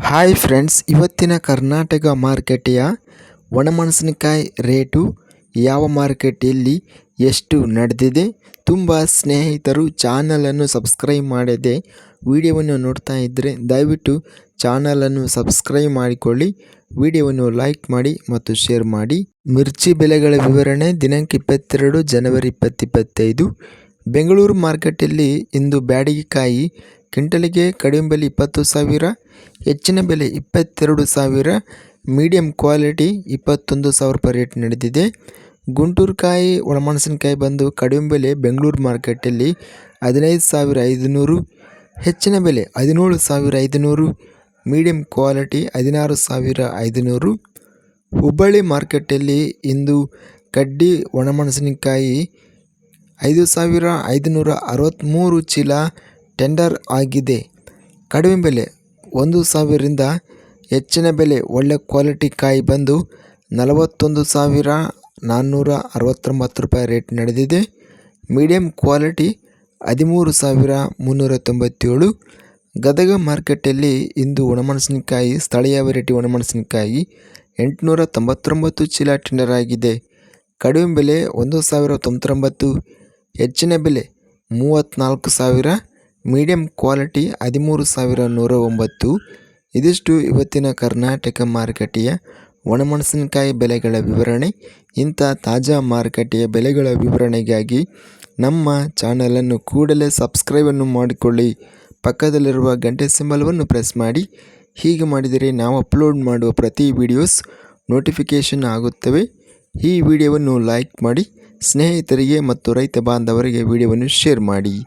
Hi friends ಇವತ್ತಿನ ಕರ್ನಾಟಕ ಮಾರುಕಟ್ಟೆಯ ಒಣಮೆಣಸಿನಕಾಯಿ rate ಯಾವ ಮಾರುಕಟ್ಟೆಯಲ್ಲಿ ಎಷ್ಟು ನಡೆದಿದೆ ತುಂಬ ಸ್ನೇಹಿತರು ಚಾನಲನ್ನು ಸಬ್ಸ್ಕ್ರೈಬ್ ಮಾಡದೆ ವಿಡಿಯೋವನ್ನು ನೋಡ್ತಾ ಇದ್ದರೆ ದಯವಿಟ್ಟು ಚಾನಲನ್ನು ಸಬ್ಸ್ಕ್ರೈಬ್ ಮಾಡಿಕೊಳ್ಳಿ, ವಿಡಿಯೋವನ್ನು ಲೈಕ್ ಮಾಡಿ ಮತ್ತು ಶೇರ್ ಮಾಡಿ. ಮಿರ್ಚಿ ಬೆಲೆಗಳ ವಿವರಣೆ ದಿನಾಂಕ ಇಪ್ಪತ್ತೆರಡು ಜನವರಿ ಇಪ್ಪತ್ತಿಪ್ಪತ್ತೈದು ಬೆಂಗಳೂರು ಮಾರ್ಕೆಟಲ್ಲಿ ಇಂದು ಬ್ಯಾಡಗಿಕಾಯಿ ಕ್ವಿಂಟಲಿಗೆ ಕಡಿಮೆ ಬೆಲೆ ಇಪ್ಪತ್ತು ಸಾವಿರ, ಹೆಚ್ಚಿನ ಬೆಲೆ ಇಪ್ಪತ್ತೆರಡು ಸಾವಿರ ಮೀಡಿಯಂ ಕ್ವಾಲಿಟಿ ಇಪ್ಪತ್ತೊಂದು ಸಾವಿರ ರೂಪಾಯಿ ರೇಟ್ ನಡೆದಿದೆ. ಗುಂಟೂರು ಕಾಯಿ ಒಣಮೆಣಸಿನಕಾಯಿ ಬಂದು ಕಡಿಮೆ ಬೆಲೆ ಬೆಂಗಳೂರು ಮಾರ್ಕೆಟಲ್ಲಿ ಹದಿನೈದು ಸಾವಿರ ಐದುನೂರು, ಹೆಚ್ಚಿನ ಬೆಲೆ ಹದಿನೇಳು ಸಾವಿರ ಐದುನೂರು ಮೀಡಿಯಂ ಕ್ವಾಲಿಟಿ ಹದಿನಾರು ಸಾವಿರ ಐದುನೂರು. ಹುಬ್ಬಳ್ಳಿ ಮಾರ್ಕೆಟಲ್ಲಿ ಇಂದು ಕಡ್ಡಿ ಒಣಮೆಣಸಿನಕಾಯಿ ಐದು ಸಾವಿರ ಐದುನೂರ ಅರವತ್ತ್ಮೂರು ಚೀಲ ಟೆಂಡರ್ ಆಗಿದೆ. ಕಡಿಮೆ ಬೆಲೆ, ಒಂದು ಸಾವಿರದಿಂದ ಹೆಚ್ಚಿನ ಬೆಲೆ, ಒಳ್ಳೆ ಕ್ವಾಲಿಟಿ ಕಾಯಿ ಬಂದು ನಲವತ್ತೊಂದು ಸಾವಿರ ನಾನ್ನೂರ ಅರವತ್ತೊಂಬತ್ತು ರೂಪಾಯಿ ರೇಟ್ ನಡೆದಿದೆ. ಮೀಡಿಯಂ ಕ್ವಾಲಿಟಿ, ಹದಿಮೂರು ಸಾವಿರ ಮುನ್ನೂರ ತೊಂಬತ್ತೇಳು ಗದಗ ಮಾರ್ಕೆಟಲ್ಲಿ ಇಂದು ಒಣಮೆಣಸಿನಕಾಯಿ, ಸ್ಥಳೀಯ ವೆರೈಟಿ ಒಣಮೆಣಸಿನಕಾಯಿ ಎಂಟುನೂರ ತೊಂಬತ್ತೊಂಬತ್ತು ಚೀಲ ಟೆಂಡರ್ ಆಗಿದೆ. ಕಡಿಮೆ ಬೆಲೆ, ಒಂದು ಸಾವಿರ ತೊಂಬತ್ತೊಂಬತ್ತು. ಹೆಚ್ಚಿನ ಬೆಲೆ, ಮೂವತ್ತ್ನಾಲ್ಕು ಸಾವಿರ ಮೀಡಿಯಂ ಕ್ವಾಲಿಟಿ ಹದಿಮೂರು ಸಾವಿರ ನೂರ ಒಂಬತ್ತು. ಇದಿಷ್ಟು ಇವತ್ತಿನ ಕರ್ನಾಟಕ ಮಾರುಕಟ್ಟೆಯ ಒಣಮೆಣಸಿನಕಾಯಿ ಬೆಲೆಗಳ ವಿವರಣೆ. ಇಂಥ ತಾಜಾ ಮಾರುಕಟ್ಟೆಯ ಬೆಲೆಗಳ ವಿವರಣೆಗಾಗಿ ನಮ್ಮ ಚಾನಲನ್ನು ಕೂಡಲೇ ಸಬ್ಸ್ಕ್ರೈಬನ್ನು ಮಾಡಿಕೊಳ್ಳಿ. ಪಕ್ಕದಲ್ಲಿರುವ ಗಂಟೆ ಸಿಂಬಲವನ್ನು ಪ್ರೆಸ್ ಮಾಡಿ. ಹೀಗೆ ಮಾಡಿದರೆ ನಾವು ಅಪ್ಲೋಡ್ ಮಾಡುವ ಪ್ರತಿ ವಿಡಿಯೋಸ್ ನೋಟಿಫಿಕೇಷನ್ ಆಗುತ್ತವೆ. ಈ ವಿಡಿಯೋವನ್ನು ಲೈಕ್ ಮಾಡಿ. ಸ್ನೇಹಿತರಿಗೆ ಮತ್ತು ರೈತ ಬಾಂಧವರಿಗೆ ವಿಡಿಯೋವನ್ನು ಶೇರ್ ಮಾಡಿ.